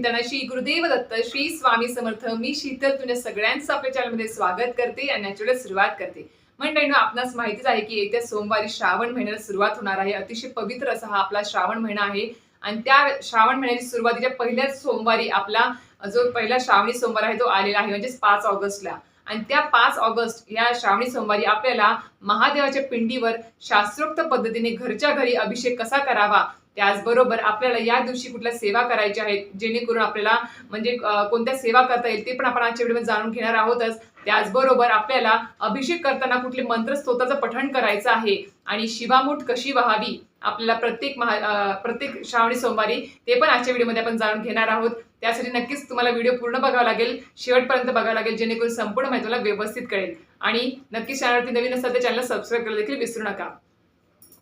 अवधूत चिंतन श्री गुरुदेव दत्त श्री स्वामी समर्थ मी शीतल तुझ्या सगळ्यांचं आपल्या चॅनलमध्ये स्वागत करते आणि याच्याकडे सुरुवात करते. मंडळींनो आपणास माहितीच आहे की येत्या सोमवारी श्रावण महिन्याला सुरुवात होणार आहे. अतिशय पवित्र असा हा आपला श्रावण महिना आहे. आणि त्या श्रावण महिन्याची सुरुवातीच्या पहिल्याच सोमवारी आपला जो पहिला श्रावणी सोमवार आहे तो आलेला आहे म्हणजेच पाच ऑगस्टला. आणि त्या पाच ऑगस्ट या श्रावणी सोमवारी आपल्याला महादेवाच्या पिंडीवर शास्त्रोक्त पद्धतीने घरच्या घरी अभिषेक कसा करावा त्याचबरोबर आपल्याला या दिवशी कुठल्या सेवा करायच्या आहेत जेणेकरून आपल्याला म्हणजे कोणत्या सेवा करता येईल ते पण आपण आजच्या व्हिडिओमध्ये जाणून घेणार आहोतच. त्याचबरोबर आपल्याला अभिषेक करताना कुठले मंत्र स्तोत्राचं पठण करायचं आहे आणि शिवामूठ कशी व्हावी आपल्याला प्रत्येक महा प्रत्येक श्रावणी सोमवारी ते पण आजच्या व्हिडिओमध्ये आपण जाणून घेणार आहोत. त्यासाठी नक्कीच तुम्हाला व्हिडिओ पूर्ण बघावा लागेल शेवटपर्यंत बघावं लागेल जेणेकरून संपूर्ण माहिती तुम्हाला व्यवस्थित कळेल. आणि नक्कीच चॅनलवरती नवीन असतात तर चॅनल सबस्क्राईब करायला देखील विसरू नका.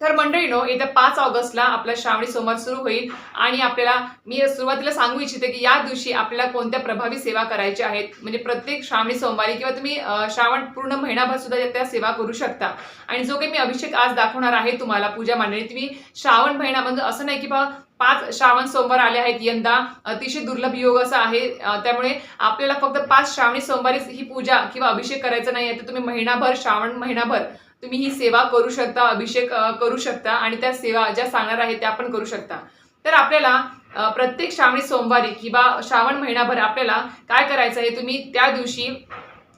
तर मंडळीनो येत्या पाच ऑगस्टला आपला श्रावणी सोमवार सुरू होईल आणि आपल्याला मी सुरुवातीला सांगू इच्छिते की या दिवशी आपल्याला कोणत्या प्रभावी सेवा करायच्या आहेत? म्हणजे प्रत्येक श्रावणी सोमवारी किंवा तुम्ही श्रावण पूर्ण महिनाभर सुद्धा त्या सेवा करू शकता. आणि जो काही मी अभिषेक आज दाखवणार आहे तुम्हाला पूजा मांडणी तुम्ही श्रावण महिना म्हणजे असं नाही की बा पाच श्रावण सोमवार आले आहेत यंदा अतिशय दुर्लभ योग असा आहे त्यामुळे आपल्याला फक्त पाच श्रावणी सोमवारीच ही पूजा किंवा अभिषेक करायचा नाही आहे तर तुम्ही महिनाभर श्रावण महिनाभर तुम्ही ही सेवा करू शकता अभिषेक करू शकता आणि त्या सेवा ज्या सांगणार आहेत त्या पण करू शकता. तर आपल्याला प्रत्येक श्रावणी सोमवारी किंवा श्रावण महिनाभर आपल्याला काय करायचं आहे तुम्ही त्या दिवशी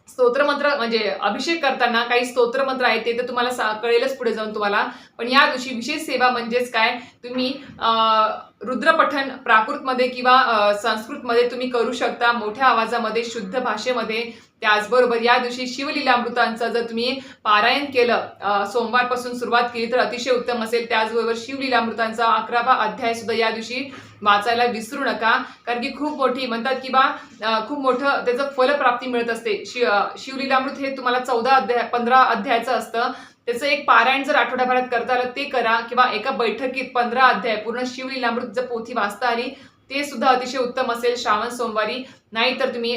स्तोत्रमंत्र म्हणजे अभिषेक करताना काही स्तोत्रमंत्र आहेत ते तर तुम्हाला सा- कळेलच पुढे जाऊन तुम्हाला. पण या दिवशी विशेष सेवा म्हणजेच काय तुम्ही रुद्रपठन प्राकृतमध्ये किंवा संस्कृतमध्ये तुम्ही करू शकता मोठ्या आवाजामध्ये शुद्ध भाषेमध्ये. त्याचबरोबर या दिवशी शिवलीलामृतांचं जर तुम्ही पारायण केलं सोमवारपासून सुरुवात केली तर अतिशय उत्तम असेल. त्याचबरोबर शिवलीलामृतांचा अकरावा अध्याय सुद्धा या दिवशी वाचायला विसरू नका. कारण की खूप मोठी म्हणतात की बा खूप मोठं त्याचं फलप्राप्ती मिळत असते. शि शिवलीलामृत हे तुम्हाला चौदा अध्याय पंधरा अध्यायाचं असतं. त्याचं एक पारायण जर आठवड्याभरात करता आलं ते करा. किंवा एका बैठकीत पंधरा अध्याय पूर्ण शिवलीलामृत जर पोथी वाचता आली ते सुद्धा अतिशय उत्तम असेल. श्रावण सोमवारी नाहीतर तुम्ही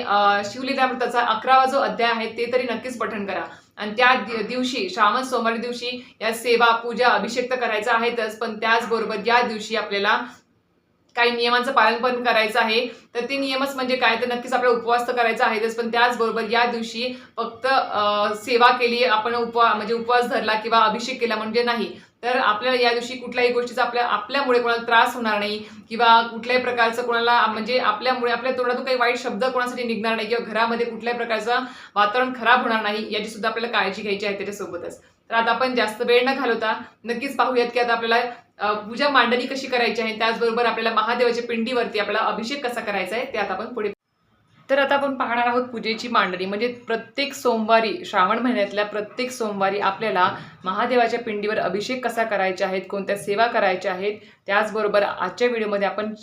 शिवलीलामृताचा अकरावा जो अध्याय आहे ते तरी नक्कीच पठण करा. आणि त्या दिवशी श्रावण सोमवारी दिवशी या सेवा पूजा अभिषेक तर करायचा आहेतच पण त्याचबरोबर या दिवशी आपल्याला काही नियमांचं पालन पण करायचं आहे. तर ते नियमच म्हणजे काय? तर नक्कीच आपल्याला उपवास तर करायचा आहेच पण त्याचबरोबर या दिवशी फक्त सेवा केली आपण उपवा म्हणजे उपवास धरला किंवा अभिषेक केला म्हणजे नाही. तर आपल्याला या दिवशी कुठल्याही गोष्टीचा आपल्या आपल्यामुळे कोणाला त्रास होणार नाही किंवा कुठल्याही प्रकारचं कोणाला म्हणजे आपल्यामुळे आपल्या तोंडातून काही वाईट शब्द कोणासाठी निघणार नाही किंवा घरामध्ये कुठल्याही प्रकारचं वातावरण खराब होणार नाही याची सुद्धा आपल्याला काळजी घ्यायची आहे त्याच्यासोबतच. तर आता आपण जास्त वेळ न घालवता नक्कीच पाहूयात की आता आपल्याला पूजा मांडणी कशी करायची आहे? त्याचबरोबर आपल्याला महादेवाच्या पिंडीवरती आपला अभिषेक कसा करायचा आहे ते आता आपण पुढे तर आता आपण पाहणार आहोत पूजेची मांडणी. म्हणजे प्रत्येक सोमवारी श्रावण महिन्यातल्या प्रत्येक सोमवारी आपल्याला महादेवाच्या पिंडीवर अभिषेक कसा करायचा आहेत कोणत्या सेवा करायच्या आहेत त्याचबरोबर आजच्या व्हिडिओमध्ये आपण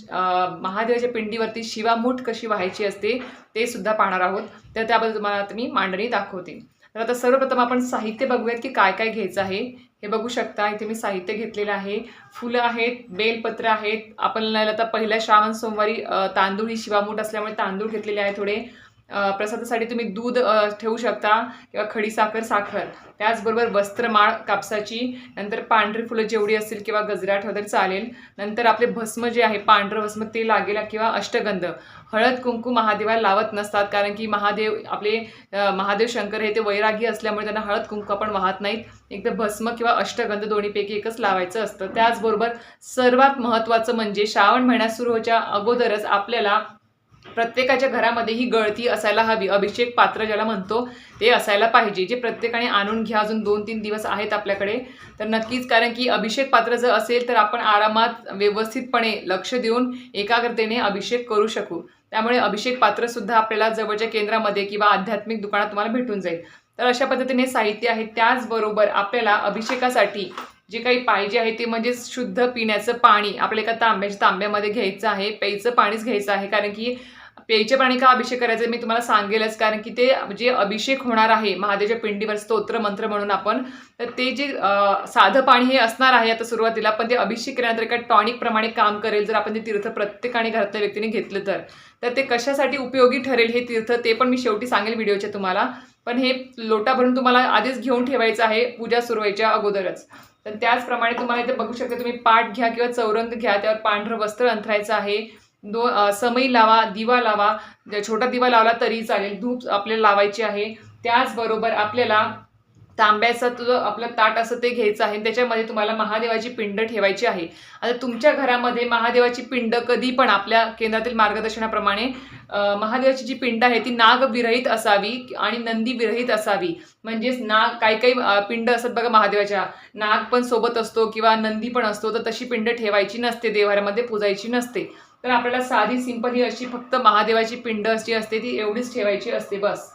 महादेवाच्या पिंडीवरती शिवामूठ कशी व्हायची असते ते सुद्धा पाहणार आहोत. तर त्याबद्दल तुम्हाला मी मांडणी दाखवते. तर आता सर्वप्रथम आपण साहित्य बघूयात की काय काय घ्यायचं आहे. हे बघू शकता इथे मी साहित्य घेतलेलं आहे. फुलं आहेत बेलपत्र आहेत. आपण आता पहिल्या श्रावण सोमवारी तांदूळ ही शिवामूठ असल्यामुळे तांदूळ घेतलेले आहे थोडे. प्रसादासाठी तुम्ही दूध ठेवू शकता किंवा खडी साखर साखर. त्याचबरोबर वस्त्रमाळ कापसाची. नंतर पांढरी फुलं जेवढी असतील किंवा गजरा ठेव तरी चालेल. नंतर आपले भस्म जे आहे पांढरं भस्म ते लागेल किंवा अष्टगंध. हळद कुंकू महादेवाला लावत नसतात. कारण की महादेव आपले महादेव शंकर हे ते वैरागी असल्यामुळे त्यांना हळद कुंकू आपण वाहत नाहीत. एकदा भस्म किंवा अष्टगंध दोन्हीपैकी एकच लावायचं असतं. त्याचबरोबर सर्वात महत्त्वाचं म्हणजे श्रावण महिन्यात सुरू होच्या अगोदरच आपल्याला प्रत्येकाच्या घरामध्ये ही गळती असायला हवी. अभिषेक पात्र ज्याला म्हणतो ते असायला पाहिजे. जे प्रत्येकाने आणून घ्या अजून दोन तीन दिवस आहेत आपल्याकडे. तर नक्कीच कारण की अभिषेक पात्र जर असेल तर आपण आरामात व्यवस्थितपणे लक्ष देऊन एकाग्रतेने अभिषेक करू शकू. त्यामुळे अभिषेक पात्रसुद्धा आपल्याला जवळच्या केंद्रामध्ये किंवा आध्यात्मिक दुकानात तुम्हाला भेटून जाईल. तर अशा पद्धतीने साहित्य आहे त्याचबरोबर आपल्याला अभिषेकासाठी जे काही पाहिजे आहे ते म्हणजे शुद्ध पिण्याचं पाणी आपल्या एका तांब्याच्या तांब्यामध्ये घ्यायचं आहे प्यायचं पाणीच घ्यायचं आहे कारण की पेयचे पाणी का अभिषेक करायचं मी तुम्हाला सांगेलच. कारण की ते जे अभिषेक होणार आहे महादेवच्या पिंडीवर स्तोत्र मंत्र म्हणून आपण तर ते जे साधं पाणी हे असणार आहे आता सुरुवातीला पण ते अभिषेक केल्यानंतर एका टॉनिक प्रमाणे काम करेल जर आपण ते तीर्थ प्रत्येकाने घरातल्या व्यक्तीने घेतलं तर. तर ते कशासाठी उपयोगी ठरेल हे तीर्थ ते पण मी शेवटी सांगेल व्हिडिओच्या तुम्हाला. पण हे लोटा भरून तुम्हाला आधीच घेऊन ठेवायचं आहे पूजा सुरू व्हायच्या अगोदरच. तर त्याचप्रमाणे तुम्हाला इथे बघू शकता तुम्ही पाठ घ्या किंवा चौरंग घ्या त्यावर पांढरं वस्त्र अंथरायचं आहे. दो समई लावा दिवा लावा ज- छोटा दिवा लावला तरी चालेल. धूप आपल्याला लावायची आहे. त्याचबरोबर आपल्याला तांब्याचं तुझं आपलं ताट असं ते घ्यायचं आहे. त्याच्यामध्ये तुम्हाला महादेवाची पिंड ठेवायची आहे. आता तुमच्या घरामध्ये महादेवाची पिंड कधी पण आपल्या केंद्रातील मार्गदर्शनाप्रमाणे महादेवाची जी पिंड आहे ती नागविरहित असावी आणि नंदी विरहित असावी. म्हणजेच नाग काही काही पिंड असतात बघा महादेवाच्या. नाग पण सोबत असतो किंवा नंदी पण असतो. तर तशी पिंड ठेवायची नसते देवाऱ्यामध्ये पूजायची नसते. तर आपल्याला साधी सिंपल ही अशी फक्त महादेवाची पिंड जी असते ती एवढीच ठेवायची असते बस.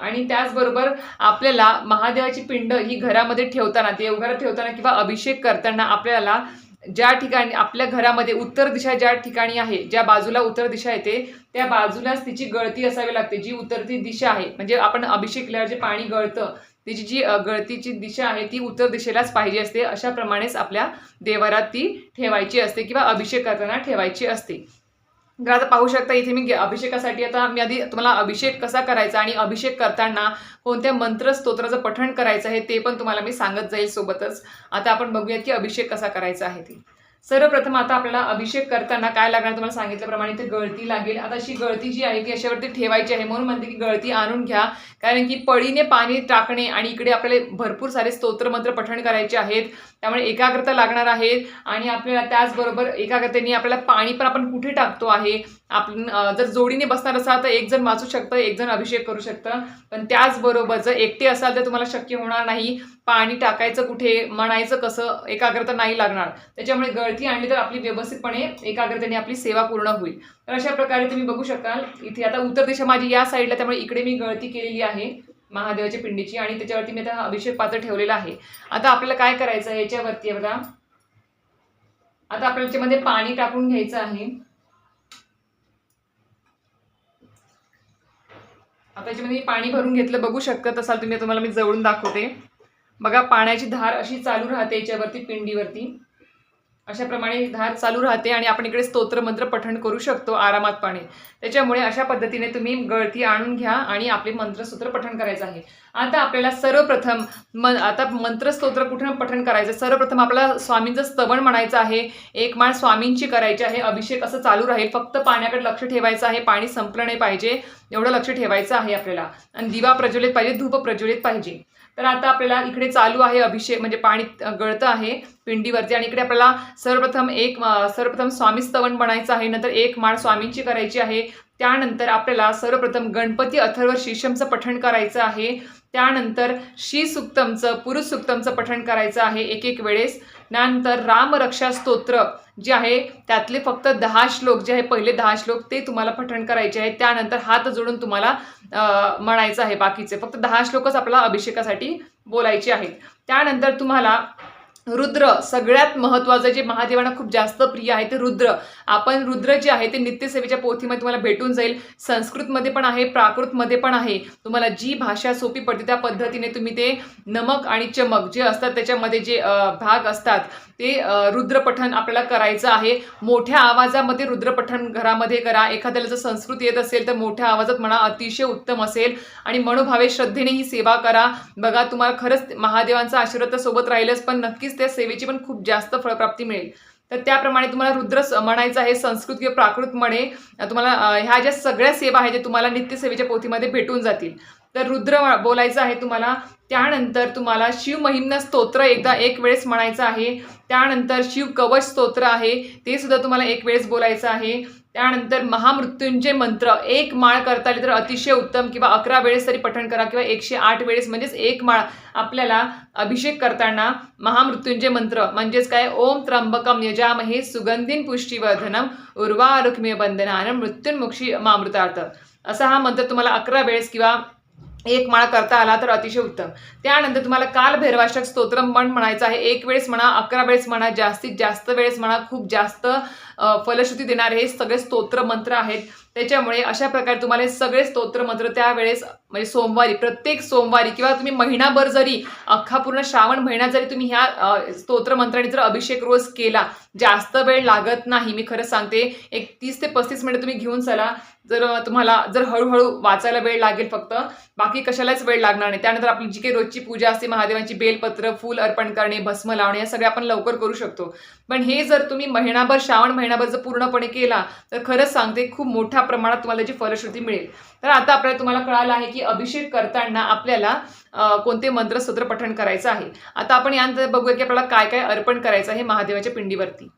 आणि त्याचबरोबर आपल्याला महादेवाची पिंड ही घरामध्ये ठेवताना देवघरात ठेवताना किंवा अभिषेक करताना आपल्याला ज्या ठिकाणी आपल्या घरामध्ये उत्तर दिशा ज्या ठिकाणी आहे ज्या बाजूला उत्तर दिशा येते त्या बाजूलाच तिची गळती असावी लागते जी उतरती दिशा आहे. म्हणजे आपण अभिषेक केल्यावर जे पाणी गळतं तिची जी गळतीची दिशा आहे ती उत्तर दिशेलाच पाहिजे असते. अशाप्रमाणेच आपल्या देवारात ती ठेवायची असते किंवा अभिषेक करताना ठेवायची असते. तर आता पाहू शकता इथे मी अभिषेकासाठी आता मी आधी तुम्हाला अभिषेक कसा करायचा आणि अभिषेक करताना कोणत्या मंत्र स्तोत्राचं पठण करायचं आहे ते पण तुम्हाला मी सांगत जाईल सोबतच. आता आपण बघूयात की अभिषेक कसा करायचा आहे ते. सर्वप्रथम आता आपल्याला अभिषेक करताना काय लागणार तुम्हाला सांगितल्याप्रमाणे ते गळती लागेल. आता अशी गळती जी आहे ती अशावरती ठेवायची आहे. म्हणून म्हणते की गळती आणून घ्या. कारण की पळीने पाणी टाकणे आणि इकडे आपल्याला भरपूर सारे स्तोत्र मंत्र पठण करायचे आहेत. त्यामुळे एकाग्रता लागणार आहे. आणि आपल्याला त्याचबरोबर एकाग्रतेने आपल्याला पाणी पण आपण कुठे टाकतो आहे? आपण जर जोडीने बसणार असाल तर एक जण वाचू शकतं एक जण अभिषेक करू शकतं. पण त्याचबरोबर जर एकटे असाल तर तुम्हाला शक्य होणार नाही पाणी टाकायचं कुठे म्हणायचं कसं एकाग्रता नाही लागणार. त्याच्यामुळे गळती आणली तर आपली व्यवस्थितपणे एकाग्रतेने आपली सेवा पूर्ण होईल. तर अशा प्रकारे तुम्ही बघू शकाल. इथे आता उत्तर दिशा माझी या साईडला त्यामुळे इकडे मी गळती केलेली आहे महादेवाच्या पिंडीची. आणि त्याच्यावरती मी आता अभिषेक पात्र ठेवलेला आहे. आता आपल्याला काय करायचं आहे याच्यावरती बघा आता आपल्याला त्याच्यामध्ये पाणी टाकून घ्यायचं आहे. आता याच्यामध्ये मी पाणी भरून घेतलं बघू शकत असाल तुम्ही तुम्हाला मी जवळून दाखवते. बघा पाण्याची धार अशी चालू राहते याच्यावरती पिंडीवरती. अशाप्रमाणे धार चालू राहते आणि आपण इकडे स्तोत्र मंत्र पठण करू शकतो आरामात पाणी. त्याच्यामुळे अशा पद्धतीने तुम्ही गळती आणून घ्या आणि आपले मंत्रस्तोत्र पठण करायचं आहे. आता आपल्याला सर्वप्रथम मन आता मंत्रस्तोत्र कुठून पठण करायचं? सर्वप्रथम आपल्याला स्वामींचं स्तवन म्हणायचं आहे. एक माळ स्वामींची करायची आहे. अभिषेक असं चालू राहील. फक्त पाण्याकडे लक्ष ठेवायचं आहे. पाणी संपलं नाही पाहिजे. एवढं लक्ष ठेवायचं आहे आपल्याला. आणि दिवा प्रज्वलित पाहिजे धूप प्रज्वलित पाहिजे. तर आता आपल्याला इकडे चालू आहे अभिषेक म्हणजे पाणी गळतं आहे पिंडीवरती आणि इकडे आपल्याला सर्वप्रथम एक सर्वप्रथम स्वामी स्तवन बनायचं आहे. नंतर एक माळ स्वामींची करायची आहे. त्यानंतर आपल्याला सर्वप्रथम गणपती अथर्व शीशमचं पठण करायचं आहे. त्यानंतर श्री सुक्तमचं पुरुष सुक्तमचं पठण करायचं आहे. एक एक वेळेस. त्यानंतर रामरक्षा स्तोत्र जे आहे त्यातले फक्त दहा श्लोक जे आहे पहिले दहा श्लोक ते तुम्हाला पठण करायचे आहेत त्यानंतर हात जोडून तुम्हाला म्हणायचं आहे बाकीचे. फक्त दहा श्लोकच आपल्याला अभिषेकासाठी बोलायचे आहेत. त्यानंतर तुम्हाला रुद्र सगळ्यात महत्त्वाचं जे महादेवांना खूप जास्त प्रिय आहे ते रुद्र. आपण रुद्र जे आहे ते नित्यसेवेच्या पोथीमध्ये तुम्हाला भेटून जाईल. संस्कृतमध्ये पण आहे प्राकृतमध्ये पण आहे. तुम्हाला जी भाषा सोपी पडते त्या पद्धतीने तुम्ही ते नमक आणि चमक जे असतात त्याच्यामध्ये जे भाग असतात ते रुद्रपठन रुद्रपठण आपल्याला करायचं आहे. मोठ्या आवाजामध्ये रुद्रपठण घरामध्ये करा. एखाद्याला जर संस्कृत येत असेल तर मोठ्या आवाजात म्हणा अतिशय उत्तम असेल. आणि मनोभावे श्रद्धेने ही सेवा करा. बघा तुम्हाला खरंच महादेवांचा आशीर्वाद सोबत राहिलंच पण नक्कीच त्या सेवेची पण खूप जास्त फळप्राप्ती मिळेल. तर त्याप्रमाणे तुम्हाला रुद्र म्हणायचं आहे संस्कृत किंवा प्राकृत म्हणे तुम्हाला ह्या ज्या सगळ्या सेवा आहेत ते तुम्हाला नित्यसेवेच्या पोथीमध्ये भेटून जातील. तर रुद्र बोलायचं आहे तुम्हाला त्यानंतर तुम्हाला शिवमहिम्न स्तोत्र एकदा एक वेळेस म्हणायचं आहे. त्यानंतर शिव कवच स्तोत्र आहे ते सुद्धा तुम्हाला एक वेळेस बोलायचं आहे. त्यानंतर महामृत्युंजय मंत्र. एक माळ करता आली तर अतिशय उत्तम किंवा अकरा वेळेस तरी पठण करा किंवा एकशे आठ वेळेस म्हणजेच एक माळ आपल्याला अभिषेक करताना महामृत्युंजय मंत्र. म्हणजेच काय? ओम त्र्यंबकम यजामहे सुगंधीन पुष्टीवर्धनम उर्वा रुक्मीय बंधना बंधनानं मृत्युन्मुक्षी मामृतार्थ. असा हा मंत्र तुम्हाला अकरा वेळेस किंवा एक माळ करता आला तर अतिशय उत्तम. त्यानंतर तुम्हाला काल भैरवाष्टक स्तोत्र पण म्हणायचं आहे. एक वेळेस म्हणा अकरा वेळेस म्हणा जास्तीत जास्त वेळेस म्हणा खूप जास्त फलश्रुती देणारे हे सगळे स्तोत्र मंत्र आहेत. त्याच्यामुळे अशा प्रकारे तुम्हाला हे सगळे स्तोत्र मंत्र त्यावेळेस म्हणजे सोमवारी प्रत्येक सोमवारी किंवा तुम्ही महिनाभर जरी अख्खा पूर्ण श्रावण महिना जरी तुम्ही ह्या स्तोत्रमंत्राने जर अभिषेक रोज केला जास्त वेळ लागत नाही मी खरं सांगते एक तीस ते पस्तीस मिनिटं तुम्ही घेऊन चला. जर तुम्हाला जर हळूहळू वाचायला वेळ लागेल फक्त बाकी कशालाच वेळ लागणार नाही. त्यानंतर आपली जी काही रोजची पूजा असते महादेवांची बेलपत्र फूल अर्पण करणे भस्म लावणे या सगळ्या आपण लवकर करू शकतो. पण हे जर तुम्ही महिनाभर श्रावण महिनाभर जर पूर्णपणे केला तर खरंच सांगते खूप मोठ्या प्रमाणात तुम्हाला त्याची फलश्रुती मिळेल. तर आता आपल्याला तुम्हाला कळालं आहे की अभिषेक करताना आपल्याला कोणते मंत्रसूत्र पठण करायचं आहे. आता आपण यानंतर बघूया की आपल्याला काय काय अर्पण करायचं आहे महादेवाच्या पिंडीवरती.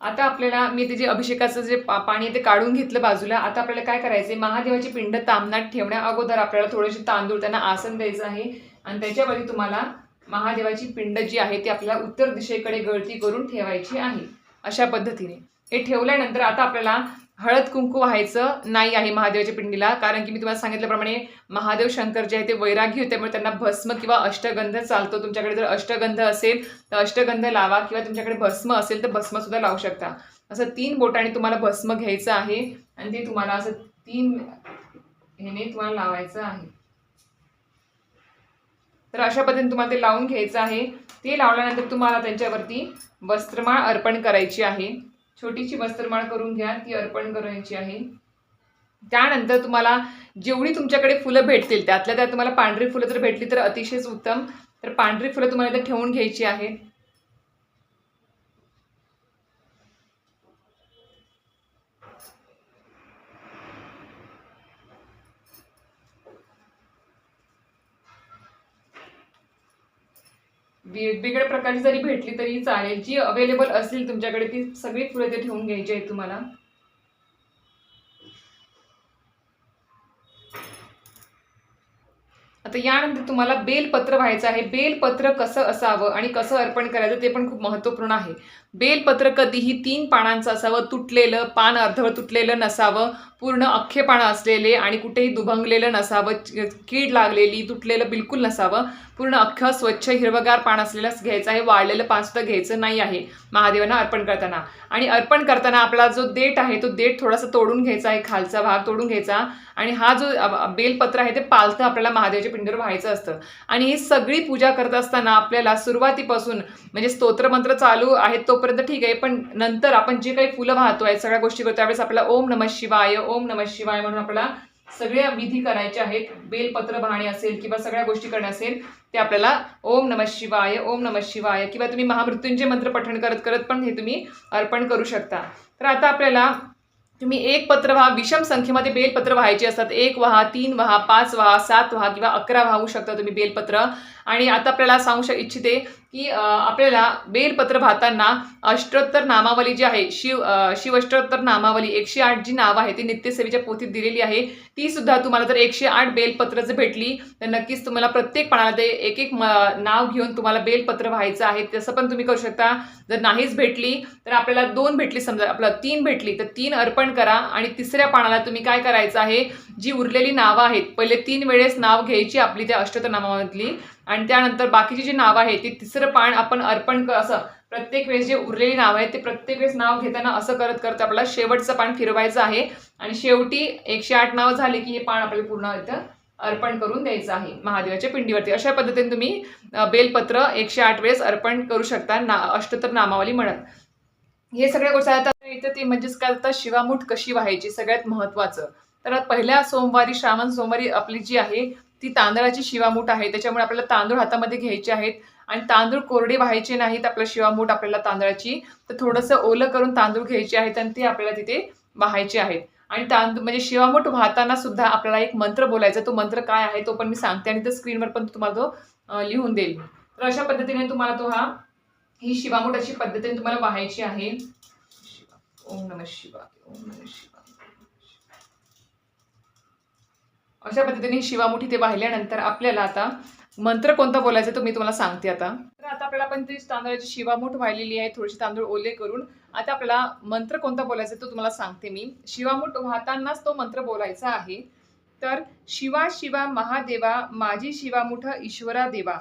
आता आपल्याला मी ते जे अभिषेकाचं जे पा- पाणी ते काढून घेतलं बाजूला. आता आपल्याला काय करायचं आहे महादेवाची पिंड तामनात ठेवण्या अगोदर आपल्याला थोडेसे तांदूळ त्यांना आसन द्यायचं आहे. आणि त्याच्यावरती तुम्हाला महादेवाची पिंड जी आहे ती आपल्याला उत्तर दिशेकडे गळती करून ठेवायची आहे अशा पद्धतीने. हे ठेवल्यानंतर आता आपल्याला हळद कुंकू व्हायचं नाही आहे महादेवाच्या पिंडीला. कारण की मी तुम्हाला सांगितल्याप्रमाणे महादेव शंकर जे आहे ते वैरागी होते त्यामुळे त्यांना भस्म किंवा अष्टगंध चालतो. तुमच्याकडे जर अष्टगंध असेल तर अष्टगंध लावा किंवा तुमच्याकडे भस्म असेल तर भस्म सुद्धा लावू शकता. असं तीन बोटाने तुम्हाला भस्म घ्यायचं आहे आणि ते तुम्हाला असं तीन ह्याने तुम्हाला लावायचं आहे. तर अशा पद्धतीने तुम्हाला ते लावून घ्यायचं आहे. ते लावल्यानंतर तुम्हाला त्यांच्यावरती वस्त्रमाळ अर्पण करायची आहे. छोटीशी वस्त्रमाळ करून घ्या ती अर्पण करायची आहे. त्यानंतर तुम्हाला जेवढी तुमच्याकडे फुलं भेटतील त्यातल्या त्यात तुम्हाला पांढरी फुलं जर भेटली तर अतिशयच उत्तम. तर पांढरी फुलं तुम्हाला इथे ठेवून घ्यायची आहेत वेगवेगळ्या प्रकारची जरी भेटली तरी चालेल. जी अवेलेबल असतील तुमच्याकडे ती सगळी फुलं ते ठेवून घ्यायची आहेत तुम्हाला. आता यानंतर तुम्हाला बेलपत्र व्हायचं आहे. बेलपत्र कसं असावं आणि कसं अर्पण करायचं ते पण खूप महत्त्वपूर्ण आहे. बेलपत्र कधीही तीन पानांचं असावं तुटलेलं पान अर्धवट तुटलेलं नसावं पूर्ण अख्खे पानं असलेले आणि कुठेही दुभंगलेलं नसावं कीड लागलेली तुटलेलं बिलकुल नसावं पूर्ण अख्खं स्वच्छ हिरवगार पान असलेलं घ्यायचं आहे वाळलेलं पान सुद्धा घ्यायचं नाही आहे महादेवांना अर्पण करताना. आणि अर्पण करताना आपला जो देठ आहे तो देठ थोडासा तोडून घ्यायचा आहे खालचा भाग तोडून घ्यायचा आणि हा जो बेलपत्र आहे ते पालथं आपल्याला महादेवाच्या पिंडीवर व्हायचं असतं. आणि ही सगळी पूजा करत असताना आपल्याला सुरुवातीपासून म्हणजे स्तोत्रमंत्र चालू आहेत तोपर्यंत ठीक आहे पण नंतर आपण जे काही फुलं वाहतो आहे सगळ्या गोष्टी करतो त्यावेळेस आपल्याला ओम नमः शिवाय ओम नमः शिवाय म्हणून आपल्याला सगळ्या विधी करायच्या आहेत. बेलपत्र वाहणे असेल किंवा सगळ्या गोष्टी करणे असेल ते आपल्याला ओम नमः शिवाय ओम नमः शिवाय किंवा तुम्ही महामृत्युंजय मंत्र पठण करत करत पण हे तुम्ही अर्पण करू शकता. तर आता आपल्याला तुम्ही एक पत्र व्हा विषम संख्येमध्ये बेलपत्र व्हायचे असतात. एक व्हा तीन व्हा पाच व्हा सात व्हा किंवा अकरा वाहू शकता तुम्ही बेलपत्र. आणि आता आपल्याला सांगू शक इच्छिते की आपल्याला बेलपत्र वाहताना अष्टोत्तर नामावली जी आहे शिव अं, शिवअष्टोत्तर नामावली एकशे आठ जी नावं आहे ती नित्यसेवेच्या पोथीत दिलेली आहे. ती सुद्धा तुम्हाला जर एकशे आठ बेलपत्र जर भेटली तर नक्कीच तुम्हाला प्रत्येक पानाला ते एक एक नाव घेऊन तुम्हाला बेलपत्र व्हायचं आहे. तसं पण तुम्ही करू शकता. जर नाहीच भेटली तर आपल्याला दोन भेटली समजा आपल्याला तीन भेटली तर तीन अर्पण करा. आणि तिसऱ्या पानाला तुम्ही काय करायचं आहे जी उरलेली नावं आहेत पहिले तीन वेळेस नाव घ्यायची आपली त्या अष्टोत्तर नामामधली. आणि त्यानंतर बाकीची जी नावं आहेत ती तिसरं पान आपण अर्पण क असं प्रत्येक वेळेस जे उरलेली नावं आहेत ते प्रत्येक वेळेस नाव घेताना असं करत करत आपल्याला शेवटचं पान फिरवायचं आहे. आणि शेवटी एकशे आठ नावं झाली की हे पान आपल्याला पूर्ण इथं अर्पण करून द्यायचं आहे. महादेवाच्या पिंडीवरती. अशा पद्धतीने तुम्ही बेलपत्र एकशे आठ वेळेस अर्पण करू शकता. ना अष्टतर नामावली म्हणत. हे सगळ्या गोष्टी आता इथं ते म्हणजेच काय आता शिवामूठ कशी व्हायची? सगळ्यात महत्त्वाचं. तर पहिल्या सोमवारी श्रावण सोमवारी आपली जी आहे ती तांदळाची शिवामूठ आहे. त्याच्यामुळे आपल्याला तांदूळ हातामध्ये घ्यायचे आहेत. आणि तांदूळ कोरडे व्हायचे नाहीत आपल्या शिवामूठ आपल्याला तांदळाची. तर थोडंसं ओलं करून तांदूळ घ्यायचे आहेत आणि ते आपल्याला तिथे वाहायचे आहेत. आणि तांदूळ म्हणजे शिवामूठ वाहताना सुद्धा आपल्याला एक मंत्र बोलायचा तो मंत्र काय आहे तो पण मी सांगते आणि तो स्क्रीनवर पण तुम्हाला तो लिहून देईल. तर अशा पद्धतीने तुम्हाला तो हा ही शिवामूठ अशी पद्धतीने तुम्हाला वाहायची आहे. ओम नम शिवा ओम नम शिवा अशा पद्धतीने शिवामुठी ते वाहिल्यानंतर आपल्याला आता मंत्र कोणता बोलायचा तो मी तुम्हाला सांगते आता. तर आता आपल्याला पण ती तांदळाची शिवामूठ वाहिलेली आहे थोडीशी तांदूळ ओले करून. आता आपल्याला मंत्र कोणता बोलायचा तो तुम्हाला सांगते मी. शिवामूठ वाहतानाच तो मंत्र बोलायचा आहे. तर शिवा शिवा महादेवा माझी शिवामुठ ईश्वरा देवा.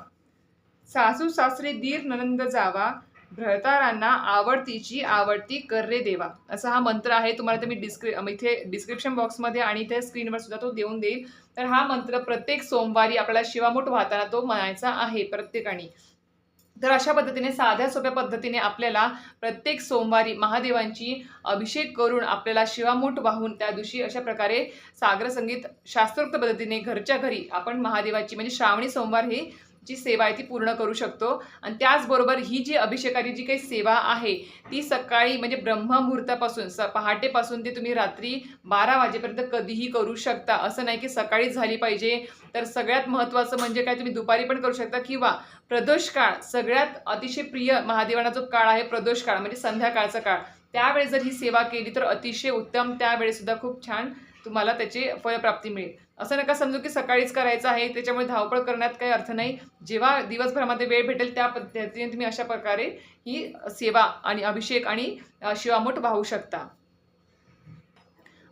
सासू सासरे दीर ननंद जावा. भ्रतारांना आवडतीची आवडती कर रे देवा. असा हा मंत्र आहे. तुम्हाला तर मी डिस्क्रि इथे डिस्क्रिप्शन बॉक्समध्ये आणि इथे स्क्रीनवर सुद्धा तो देऊन देईल. तर हा मंत्र प्रत्येक सोमवारी आपल्याला शिवामोठ वाहताना तो म्हणायचा आहे प्रत्येकाने. तर अशा पद्धतीने साध्या सोप्या पद्धतीने आपल्याला प्रत्येक सोमवारी महादेवांची अभिषेक करून आपल्याला शिवामूठ वाहून त्या दिवशी अशा प्रकारे सागर संगीत शास्त्रोक्त पद्धतीने घरच्या घरी आपण महादेवाची म्हणजे श्रावणी सोमवार ही जी सेवा आहे ती पूर्ण करू शकतो. आणि त्याचबरोबर ही जी अभिषेकाची जी काही सेवा आहे ती सकाळी म्हणजे ब्रह्ममुहूर्तापासून स पहाटेपासून ते तुम्ही रात्री बारा वाजेपर्यंत कधीही करू शकता. असं नाही की सकाळीच झाली पाहिजे. तर सगळ्यात महत्त्वाचं म्हणजे काय? तुम्ही दुपारी पण करू शकता किंवा प्रदोष काळ सगळ्यात अतिशय प्रिय महादेवांना जो काळ आहे प्रदोष काळ म्हणजे संध्याकाळचा काळ. त्यावेळेस जर ही सेवा केली तर अतिशय उत्तम. त्यावेळेसुद्धा खूप छान तुम्हाला त्याची फळप्राप्ती मिळेल. असं नका समजू की सकाळीच करायचं आहे त्याच्यामुळे धावपळ करण्यात काही अर्थ नाही. जेव्हा दिवसभरामध्ये वेळ भेटेल त्या पद्धतीने तुम्ही अशा प्रकारे ही सेवा आणि अभिषेक आणि अ, शिवामूठ वाहू शकता.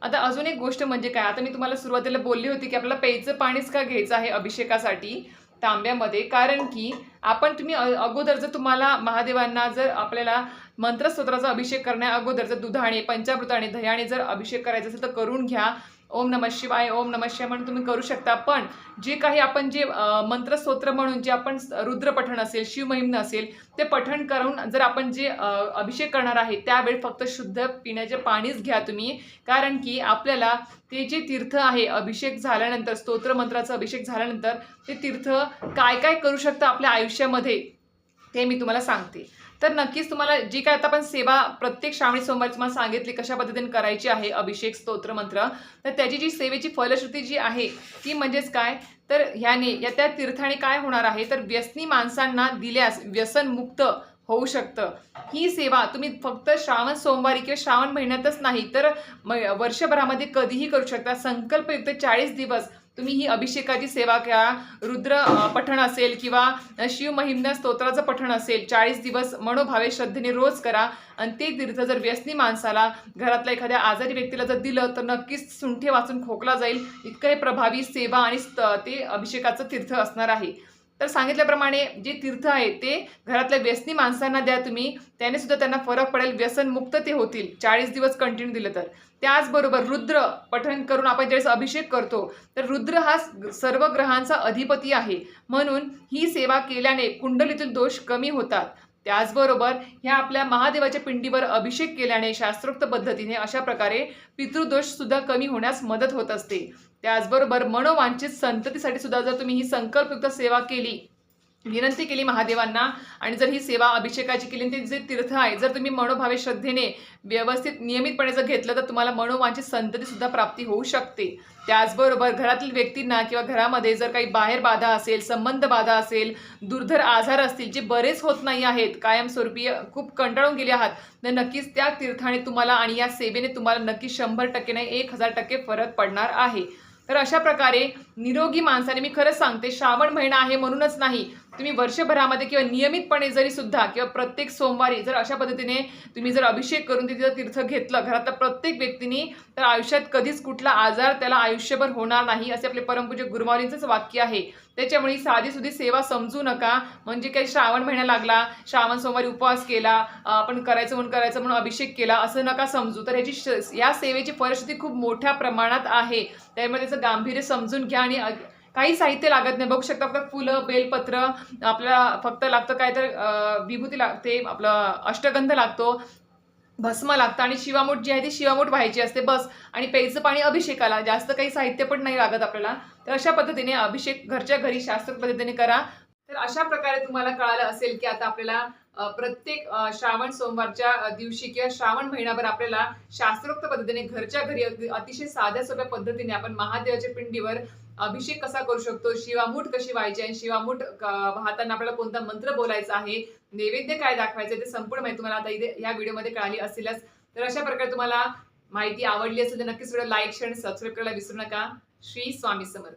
आता अजून एक गोष्ट म्हणजे काय? आता मी तुम्हाला सुरुवातीला बोलली होती की आपल्याला प्यायचं पाणीच का घ्यायचं आहे अभिषेकासाठी तांब्यामध्ये? कारण की आपण तुम्ही अगोदर जर तुम्हाला महादेवांना जर आपल्याला मंत्रस्तोत्राचा अभिषेक करण्या अगोदर जर दुधाने पंचामृताने दह्याने जर अभिषेक करायचा असेल तर करून घ्या. ओम नमः शिवाय ओम नमः शिवाय म्हणून तुम्ही करू शकता. पण जे काही आपण जे मंत्रस्तोत्र म्हणून जे आपण रुद्रपठण असेल शिवमहिम्न असेल ते पठण करून जर आपण जे अभिषेक करणार आहे त्यावेळी फक्त शुद्ध पिण्याचे पाणीच घ्या तुम्ही. कारण की आपल्याला ते जे तीर्थ आहे अभिषेक झाल्यानंतर स्तोत्रमंत्राचा अभिषेक झाल्यानंतर ते तीर्थ काय काय करू शकतं आपल्या आयुष्यामध्ये ते मी तुम्हाला सांगते. तर नक्कीच तुम्हाला जी काय आता आपण सेवा प्रत्येक श्रावणी सोमवारी तुम्हाला सांगितली कशा पद्धतीने करायची आहे अभिषेक स्तोत्र मंत्र तर त्याची जी सेवेची फलश्रुती जी आहे ती म्हणजेच काय? तर ह्याने या त्या तीर्थाने काय होणार आहे? तर व्यसनी माणसांना दिल्यास व्यसनमुक्त होऊ शकतं. ही सेवा तुम्ही फक्त श्रावण सोमवारी किंवा श्रावण महिन्यातच नाही तर म- वर्षभरामध्ये कधीही करू शकता. संकल्पयुक्त चाळीस दिवस तुम्ही ही अभिषेकाची सेवा करा रुद्र पठण असेल किंवा शिवमहिम्न स्तोत्राचं पठण असेल चाळीस दिवस मनोभावे श्रद्धेने रोज करा. आणि ते तीर्थ जर व्यसनी माणसाला घरातल्या एखाद्या आजारी व्यक्तीला जर दिलं तर नक्कीच सुंठे वाचून खोकला जाईल. इतकं हे प्रभावी सेवा आणि स्त- ते अभिषेकाचं तीर्थ असणार आहे. तर सांगितल्याप्रमाणे जे तीर्थ आहे ते घरातल्या व्यसनी माणसांना द्या तुम्ही. त्याने सुद्धा त्यांना फरक पडेल. व्यसनमुक्त ते होतील. चाळीस दिवस कंटिन्यू दिलं तर. त्याचबरोबर रुद्र पठण करून आपण ज्यावेळेस अभिषेक करतो तर रुद्र हा सर्व ग्रहांचा अधिपती आहे. म्हणून ही सेवा केल्याने कुंडलीतील दोष कमी होतात. त्याचबरोबर ह्या आपल्या महादेवाच्या पिंडीवर अभिषेक केल्याने शास्त्रोक्त पद्धतीने अशा प्रकारे पितृदोष सुद्धा कमी होण्यास मदत होत असते. त्याचबरोबर मनोवांछित संततीसाठी सुद्धा जर तुम्ही ही संकल्पयुक्त सेवा केली विनंती केली महादेवांना. आणि जर ही सेवा अभिषेकाची केली आणि ते जे तीर्थ आहे जर तुम्ही मनोभावे श्रद्धेने व्यवस्थित नियमितपणे जर घेतलं तर तुम्हाला मनोवांची संततीसुद्धा प्राप्ती होऊ शकते. त्याचबरोबर घरातील व्यक्तींना किंवा घरामध्ये जर काही बाहेर बाधा असेल संबंध बाधा असेल दुर्धर आजार असतील जे बरेच होत नाही आहेत कायमस्वरूपी खूप कंटाळून गेले आहात तर नक्कीच त्या तीर्थाने तुम्हाला आणि या सेवेने तुम्हाला नक्की शंभर टक्के नाही एक हजार टक्के फरक पडणार आहे. तर अशा प्रकारे निरोगी माणसाने मी खरंच सांगते श्रावण महिना आहे म्हणूनच नाही तुम्ही वर्षभरामध्ये किंवा नियमितपणे जरी सुद्धा किंवा प्रत्येक सोमवारी जर अशा पद्धतीने तुम्ही जर अभिषेक करून तिथं तीर्थ घेतलं घरातल्या प्रत्येक व्यक्तीने तर आयुष्यात कधीच कुठला आजार त्याला आयुष्यभर होणार नाही असे आपले परमपूज्य गुरुमाऊलींचंच वाक्य आहे. त्याच्यामुळे साधी सुधी सेवा समजू नका. म्हणजे काही श्रावण महिना लागला श्रावण सोमवारी उपवास केला आपण करायचं म्हणून करायचं म्हणून अभिषेक केला असं नका समजू. तर ह्याची या सेवेची परिस्थिती खूप मोठ्या प्रमाणात आहे. त्यामुळे त्याचं गांभीर्य समजून घ्या आणि काही साहित्य लागत नाही. बघू शकता फक्त फुलं बेलपत्र आपल्याला फक्त लागतं काय तर विभूती लागते आपलं अष्टगंध लागतो भस्म लागतं आणि शिवामूठ जी आहे ती शिवामूठ व्हायची असते. बस. आणि प्यायचं पाणी अभिषेकाला. जास्त काही साहित्य पण नाही लागत आपल्याला. तर अशा पद्धतीने अभिषेक घरच्या घरी शास्त्र पद्धतीने करा. तर अशा प्रकारे तुम्हाला कळालं असेल की आता आपल्याला प्रत्येक श्रावण सोमवारच्या दिवशी किंवा श्रावण महिनाभर आपल्याला शास्त्रोक्त पद्धतीने घरच्या घरी अतिशय साध्या सोप्या पद्धतीने आपण महादेवाच्या पिंडीवर अभिषेक कसा करू शकतो शिवामूठ कशी व्हायची आणि शिवामूठ वाहताना आपल्याला कोणता मंत्र बोलायचा आहे नैवेद्य काय दाखवायचं ते संपूर्ण माहिती तुम्हाला आता इथे या व्हिडिओमध्ये कळाली असेलच. तर अशा प्रकारे तुम्हाला माहिती आवडली असेल तर नक्कीच व्हिडिओ लाईक शेअर सबस्क्राईब करायला विसरू नका. श्री स्वामी समर्थ.